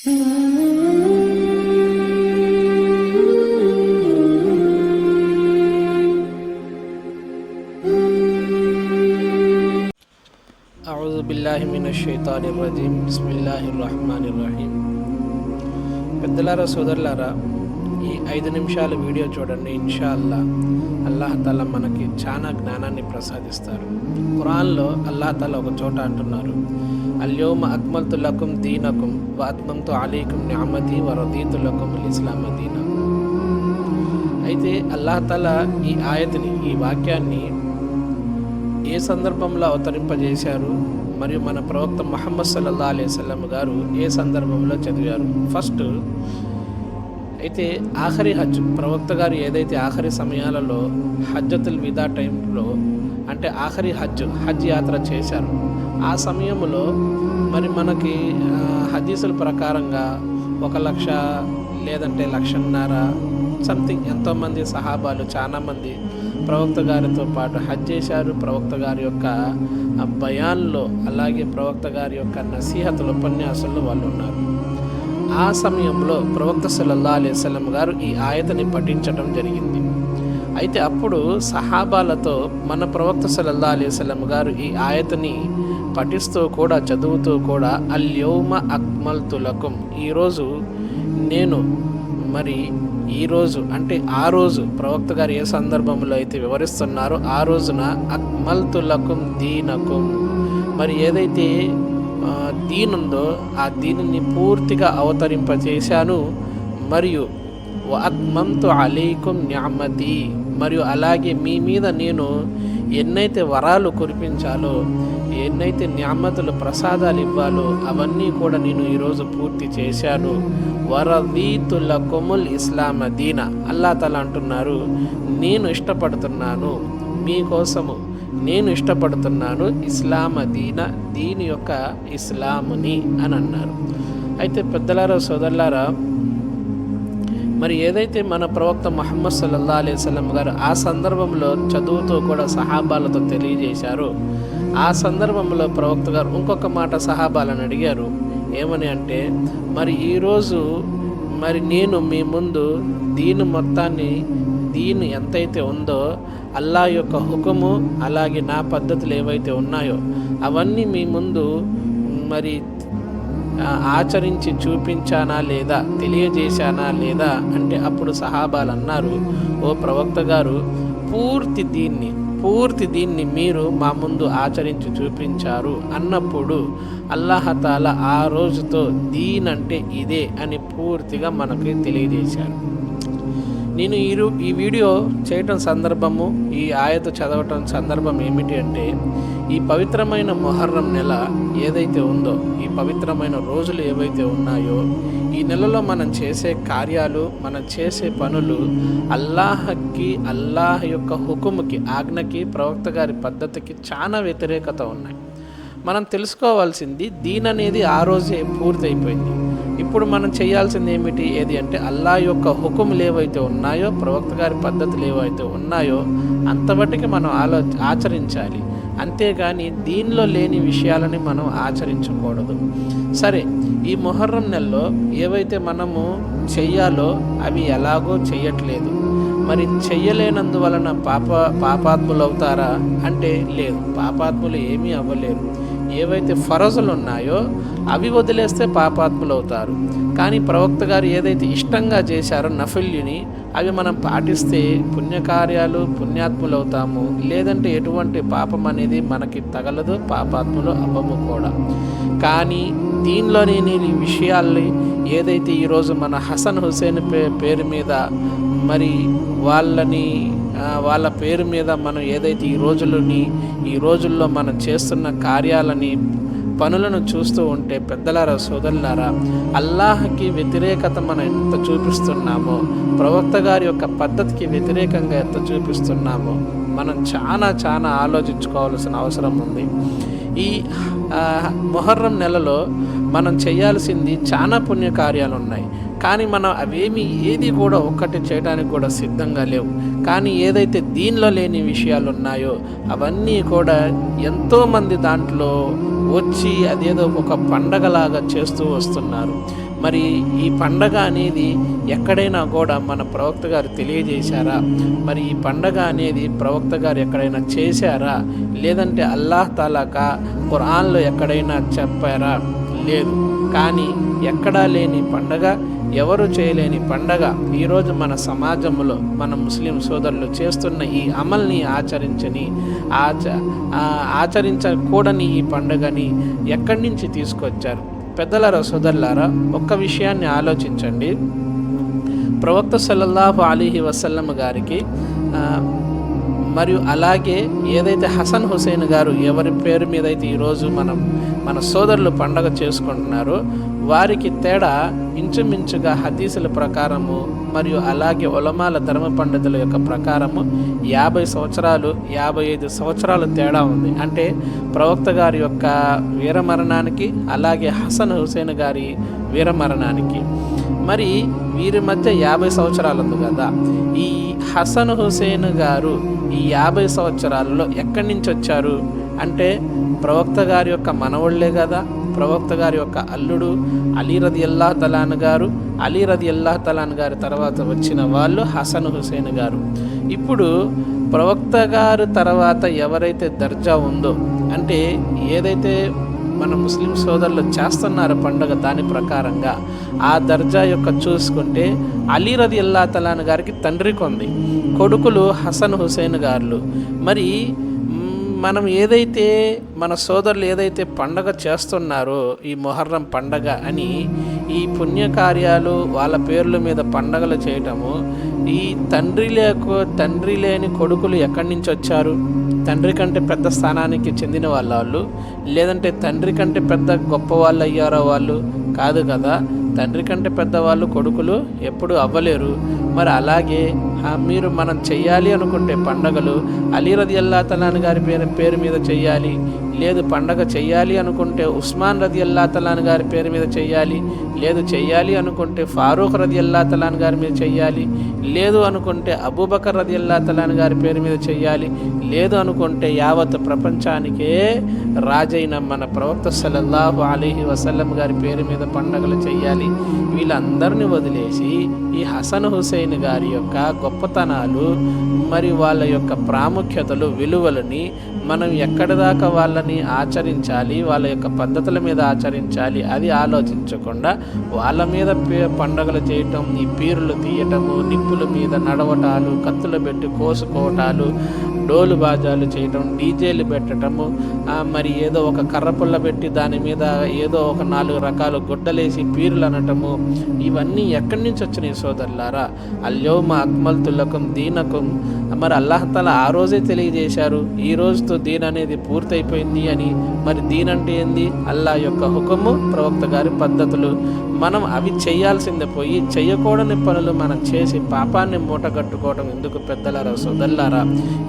أعوذ بالله من الشيطان الرجيم بسم الله الرحمن الرحيم పెద్దలారా సోదరులారా ఈ ఐదు నిమిషాల వీడియో చూడండి ఇన్షాల్లా. అల్లాహ్ తాలా మనకి చాలా జ్ఞానాన్ని ప్రసాదిస్తారు. ఖురాన్లో అల్లాహ్ తాలా ఒక చోట అంటున్నారు. అల్యోమ అక్మల్తు లకుం దీనకుం వ అత్మంతు అలీకుం న్యామతి వ ఇస్లామ దీన. అయితే అల్లాహ్ తాలా ఈ ఆయతిని ఈ వాక్యాన్ని ఏ సందర్భంలో అవతరింపజేశారు? మరియు మన ప్రవక్త మహమ్మద్ సల్లల్లా అలైవల్లం గారు ఏ సందర్భంలో చదివారు? ఫస్ట్ అయితే ఆఖరి హజ్ ప్రవక్త గారు ఏదైతే ఆఖరి సమయాలలో హజ్జతుల్ విదా టైంలో అంటే ఆఖరి హజ్ హజ్ యాత్ర చేశారు ఆ సమయంలో మరి మనకి హదీసుల ప్రకారంగా ఒక లక్ష లేదంటే లక్షన్నర సంథింగ్ ఎంతోమంది సహాబాలు చాలామంది ప్రవక్త గారితో పాటు హజ్ చేశారు. ప్రవక్త గారి యొక్క ఆ బయాన్లో అలాగే ప్రవక్త గారి యొక్క నసీహతుల ఉపన్యాసంలో వాళ్ళు ఉన్నారు. ఆ సమయంలో ప్రవక్త సల్లల్లా అలైవలం గారు ఈ ఆయతని పఠించడం జరిగింది. అయితే అప్పుడు సహాబాలతో మన ప్రవక్త సల్లల్లా అలైవలం గారు ఈ ఆయతని పఠిస్తూ కూడా చదువుతూ కూడా అల్యోమ అక్మల్ తులకుం ఈరోజు నేను మరి ఈరోజు అంటే ఆ రోజు ప్రవక్త గారు ఏ సందర్భంలో అయితే వివరిస్తున్నారో ఆ రోజున అక్మల్ తులకుం దీనకుం. మరి ఏదైతే దీనుందో ఆ దీనిని పూర్తిగా అవతరింపచేశాను మరియు అత్మంతు అలీకుం న్యామతి మరియు అలాగే మీ మీద నేను ఎన్నైతే వరాలు కురిపించాలో ఎన్నైతే న్యామతులు ప్రసాదాలు ఇవ్వాలో అవన్నీ కూడా నేను ఈరోజు పూర్తి చేశాను. వరదీతుల కొముల్ ఇస్లామ దీన. అల్లా తల అంటున్నారు నేను ఇష్టపడుతున్నాను మీకోసము నేను ఇష్టపడుతున్నాను ఇస్లామ దీన దీని యొక్క ఇస్లాముని అని అన్నారు. అయితే పెద్దలారా సోదరులారా మరి ఏదైతే మన ప్రవక్త మహమ్మద్ సల్లల్లా అలైవలం గారు ఆ సందర్భంలో చదువుతో కూడా సహాబాలతో తెలియజేశారు ఆ సందర్భంలో ప్రవక్త గారు ఇంకొక మాట సహాబాలను అడిగారు. ఏమని అంటే మరి ఈరోజు మరి నేను మీ ముందు దీని మొత్తాన్ని దీన్ ఎంతైతే ఉందో అల్లా యొక్క హుకుము అలాగే నా పద్ధతులు ఏవైతే ఉన్నాయో అవన్నీ మీ ముందు మరి ఆచరించి చూపించానా లేదా తెలియజేశానా లేదా అంటే అప్పుడు సహాబాలు అన్నారు ఓ ప్రవక్త గారు పూర్తి దీన్ని పూర్తి దీన్ని మీరు మా ముందు ఆచరించి చూపించారు అన్నప్పుడు అల్లాహతాల ఆ రోజుతో దీన్ అంటే ఇదే అని పూర్తిగా మనకి తెలియజేశారు. నేను ఈ రూ- ఈ వీడియో చేయటం సందర్భము ఈ ఆయత చదవటం సందర్భం ఏమిటి అంటే ఈ పవిత్రమైన మొహర్రం నెల ఏదైతే ఉందో ఈ పవిత్రమైన రోజులు ఏవైతే ఉన్నాయో ఈ నెలలో మనం చేసే కార్యాలు మనం చేసే పనులు అల్లాహకి అల్లాహ్ యొక్క హుకుముకి ఆజ్ఞకి ప్రవక్త గారి పద్ధతికి చాలా వ్యతిరేకత ఉన్నాయి. మనం తెలుసుకోవాల్సింది దీని అనేది ఆ రోజే పూర్తయిపోయింది. ఇప్పుడు మనం చేయాల్సింది ఏమిటి? ఏది అంటే అల్లా యొక్క హుకుములు ఏవైతే ఉన్నాయో ప్రవక్త గారి పద్ధతులు ఏవైతే ఉన్నాయో అంతవరకు మనం ఆలో ఆచరించాలి. అంతేగాని దీనిలో లేని విషయాలని మనం ఆచరించకూడదు. సరే ఈ మొహర్రం నెలలో ఏవైతే మనము చెయ్యాలో అవి ఎలాగో చెయ్యట్లేదు. మరి చెయ్యలేనందువలన పాప పాపాత్ములు అవుతారా అంటే లేదు. పాపాత్ములు ఏమీ అవ్వలేరు. ఏవైతే ఫరజులు ఉన్నాయో అవి వదిలేస్తే పాపాత్ములు అవుతారు కానీ ప్రవక్త గారు ఏదైతే ఇష్టంగా చేశారో నఫిల్యుని అవి మనం పాటిస్తే పుణ్యకార్యాలు పుణ్యాత్ములు అవుతాము లేదంటే ఎటువంటి పాపం అనేది మనకి తగలదు పాపాత్ములు అవ్వము కూడా. కానీ దీనిలోని ఈ విషయాల్ని ఏదైతే ఈరోజు మన హసన్ హుసేన్ పే పేరు మీద మరి వాళ్ళని వాళ్ళ పేరు మీద మనం ఏదైతే ఈ రోజులని ఈ రోజుల్లో మనం చేస్తున్న కార్యాలని పనులను చూస్తూ ఉంటే పెద్దలారా సోదరులారా అల్లాహకి వ్యతిరేకత మనం ఎంత చూపిస్తున్నామో ప్రవక్త గారి యొక్క పద్ధతికి వ్యతిరేకంగా ఎంత చూపిస్తున్నామో మనం చాలా చాలా ఆలోచించుకోవాల్సిన అవసరం ఉంది. ఈ మొహర్రం నెలలో మనం చేయాల్సింది చాలా పుణ్యకార్యాలు ఉన్నాయి. కానీ మనం అవేమి ఏది కూడా ఒక్కటి చేయడానికి కూడా సిద్ధంగా లేవు. కానీ ఏదైతే దీనిలో లేని విషయాలు ఉన్నాయో అవన్నీ కూడా ఎంతోమంది దాంట్లో వచ్చి అదేదో ఒక పండగలాగా చేస్తూ వస్తున్నారు. మరి ఈ పండగ అనేది ఎక్కడైనా కూడా మన ప్రవక్త గారు తెలియజేశారా? మరి ఈ పండగ అనేది ప్రవక్త గారు ఎక్కడైనా చేశారా? లేదంటే అల్లాహ్ తాలాకా ఖురాన్లో ఎక్కడైనా చెప్పారా? లేదు. కానీ ఎక్కడా లేని పండగ ఎవరు చేయలేని పండగ ఈరోజు మన సమాజంలో మన ముస్లిం సోదరులు చేస్తున్న ఈ అమల్ని ఆచరించని ఆచ ఆచరించకూడని ఈ పండగని ఎక్కడి నుంచి తీసుకొచ్చారు? పెద్దలారా సోదరులారా ఒక్క విషయాన్ని ఆలోచించండి. ప్రవక్త సల్లల్లాహు అలీహి వసల్లం గారికి మరియు అలాగే ఏదైతే హసన్ హుసేన్ గారు ఎవరి పేరు మీద అయితే ఈరోజు మనం మన సోదరులు పండగ చేసుకుంటున్నారో వారికి తేడా ఇంచుమించుగా హదీసుల ప్రకారము మరియు అలాగే ఒలమాల ధర్మ పండితుల యొక్క ప్రకారము యాభై సంవత్సరాలు యాభై ఐదు సంవత్సరాలు తేడా ఉంది. అంటే ప్రవక్త గారి యొక్క వీరమరణానికి అలాగే హసన్ హుసేన్ గారి వీరమరణానికి. మరి వీరి మధ్య యాభై సంవత్సరాలు ఉంది కదా. ఈ హసన్ హుసేన్ గారు ఈ యాభై సంవత్సరాలలో ఎక్కడి నుంచి వచ్చారు? అంటే ప్రవక్త గారి యొక్క మనవళ్ళే కదా. ప్రవక్త గారి యొక్క అల్లుడు అలీ రది అల్లా తలాన్ గారు. అలీ రది అల్లా తలాన్ గారి తర్వాత వచ్చిన వాళ్ళు హసన్ హుసేన్ గారు. ఇప్పుడు ప్రవక్త గారు తర్వాత ఎవరైతే దర్జా ఉందో అంటే ఏదైతే మన ముస్లిం సోదరులు చేస్తున్నారు పండుగ దాని ప్రకారంగా ఆ దర్జా యొక్క చూసుకుంటే అలీ రది అల్లా తలాన్ గారికి తండ్రి కొంది కొడుకులు హసన్ హుసేన్ గారు మరి మనం ఏదైతే మన సోదరులు ఏదైతే పండగ చేస్తున్నారో ఈ మొహర్రం పండగ అని ఈ పుణ్యకార్యాలు వాళ్ళ పేర్ల మీద పండగలు చేయటము ఈ తండ్రి లేకు తండ్రి లేని కొడుకులు ఎక్కడి నుంచి వచ్చారు? తండ్రి కంటే పెద్ద స్థానానికి చెందిన వాళ్ళ వాళ్ళు లేదంటే తండ్రి కంటే పెద్ద గొప్ప వాళ్ళు అయ్యారో వాళ్ళు? కాదు కదా. తండ్రి కంటే పెద్దవాళ్ళు కొడుకులు ఎప్పుడు అవ్వలేరు. మరి అలాగే మీరు మనం చెయ్యాలి అనుకుంటే పండగలు అలీరది అల్లా తలాన్ గారి పేరు పేరు మీద చెయ్యాలి. లేదు పండగ చేయాలి అనుకుంటే ఉస్మాన్ రది అల్లా తలాన్ గారి పేరు మీద చెయ్యాలి లేదు చేయాలి అనుకుంటే ఫారూక్ రది అల్లా తలాన్ గారి మీద చెయ్యాలి లేదు అనుకుంటే అబూబకర్ రది అల్లా తలాన్ గారి పేరు మీద చేయాలి లేదు అనుకుంటే యావత్ ప్రపంచానికే రాజైన మన ప్రవక్త సల్లల్లాహు అలీహి వసల్లం గారి పేరు మీద పండగలు చేయాలి వీళ్ళందరిని వదిలేసి ఈ హసన్ హుసేన్ గారి యొక్క గొప్పతనాలు మరి వాళ్ళ యొక్క ప్రాముఖ్యతలు విలువలని మనం ఎక్కడి దాకా వాళ్ళని ఆచరించాలి వాళ్ళ యొక్క పద్ధతుల మీద ఆచరించాలి అది ఆలోచించకుండా వాళ్ళ మీద పే- పండగలు చేయటం ఈ పీరులు తీయటము నిప్పుల మీద నడవటాలు కత్తులు పెట్టి కోసుకోవటాలు డోలు బాజాలు చేయటం డీజేలు పెట్టటము మరి ఏదో ఒక కర్రపుల్ల పెట్టి దాని మీద ఏదో ఒక నాలుగు రకాల గుడ్డలేసి పీరులు అనటము ఇవన్నీ ఎక్కడి నుంచి వచ్చినాయి సోదరులారా? అల్యోమ అక్మల్తులకం దీనకం మరి అల్లాహతల ఆ రోజే తెలియజేశారు ఈ రోజుతో దీన్ అనేది పూర్తయిపోయింది అని మరి దీన్ అంటే ఏంది? అల్లా యొక్క హుకము ప్రవక్త గారి పద్ధతులు. మనం అవి చేయాల్సిందే పోయి చేయకూడని పనులు మనం చేసి పాపాన్ని మూటగట్టుకోవడం ఎందుకు పెద్దలారా సోదల్లారా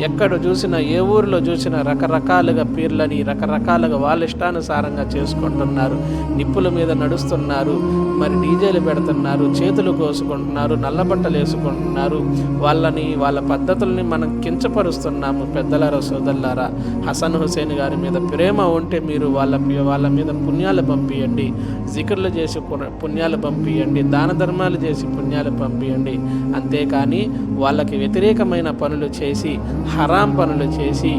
ఎక్కడ చూసినా ఏ ఊరిలో చూసినా రకరకాలుగా పీర్లని రకరకాలుగా వాళ్ళ ఇష్టానుసారంగా చేసుకుంటున్నారు. నిప్పుల మీద నడుస్తున్నారు మరి డీజేలు పెడుతున్నారు చేతులు కోసుకుంటున్నారు నల్లబట్టలు వేసుకుంటున్నారు. వాళ్ళని వాళ్ళ పద్ధతుల్ని మనం కించపరుస్తున్నాము పెద్దలారా సోదల్లారా హసన్ హుసేన్ గారి మీద ప్రేమ ఉంటే మీరు వాళ్ళ వాళ్ళ మీద పుణ్యాలు పంపియండి. జికర్లు చేసి పుణ్యాలు పంపియండి. దాన ధర్మాలు చేసి పుణ్యాలు పంపియండి. అంతేకాని వాళ్ళకి వ్యతిరేకమైన పనులు చేసి హరాం పనులు చేసి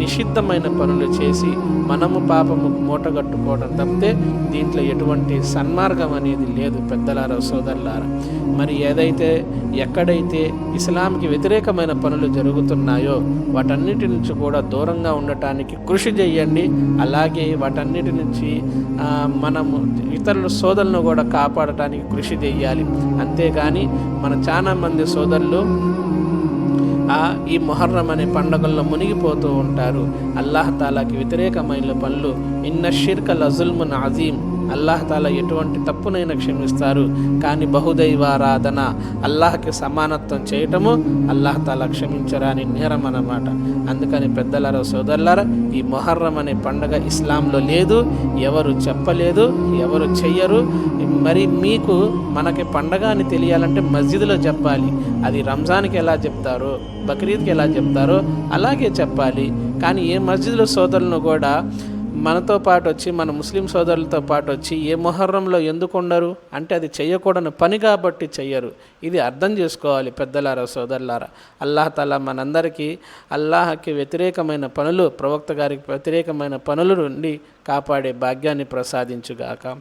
నిషిద్ధమైన పనులు చేసి మనము పాపము మూటగట్టుకోవడం తప్పితే దీంట్లో ఎటువంటి సన్మార్గం అనేది లేదు పెద్దలారా సోదరులారా. మరి ఏదైతే ఎక్కడైతే ఇస్లాంకి వ్యతిరేకమైన పనులు జరుగుతున్నాయో వాటన్నిటి నుంచి కూడా దూరం దూరంగా ఉండటానికి కృషి చేయండి. అలాగే వాటన్నిటి నుంచి మనము ఇతరుల సోదరులను కూడా కాపాడటానికి కృషి చేయాలి. అంతేగాని మన చాలా మంది సోదరులు ఈ మొహర్రం అనే పండుగల్లో మునిగిపోతూ ఉంటారు. అల్లాహ్ తాలాకి వ్యతిరేకమైన పనులు. ఇన్న షిర్క లజుల్మున్ అజీం అల్లాహతాల ఎటువంటి తప్పునైనా క్షమిస్తారు. కానీ బహుదైవారాధన అల్లాహ్కి సమానత్వం చేయటము అల్లాహతాల క్షమించరాని నేరం అన్నమాట. అందుకని పెద్దలారా సోదరులారా ఈ మొహర్రం అనే పండగ ఇస్లాంలో లేదు ఎవరు చెప్పలేదు ఎవరు చెయ్యరు. మరి మీకు మనకి పండగ అని తెలియాలంటే మస్జిద్లో చెప్పాలి. అది రంజాన్కి ఎలా చెప్తారో బక్రీద్కి ఎలా చెప్తారో అలాగే చెప్పాలి. కానీ ఏ మస్జిద్లో సోదరులను కూడా మనతో పాటు వచ్చి మన ముస్లిం సోదరులతో పాటు వచ్చి ఏ మొహర్రంలో ఎందుకు ఉండరు? అంటే అది చేయకూడని పని కాబట్టి చెయ్యరు. ఇది అర్థం చేసుకోవాలి పెద్దలారా సోదరులారా. అల్లాహ్ తాలా మనందరికీ అల్లాహకి వ్యతిరేకమైన పనులు ప్రవక్త గారికి వ్యతిరేకమైన పనుల నుండి కాపాడే భాగ్యాన్ని ప్రసాదించుగాక.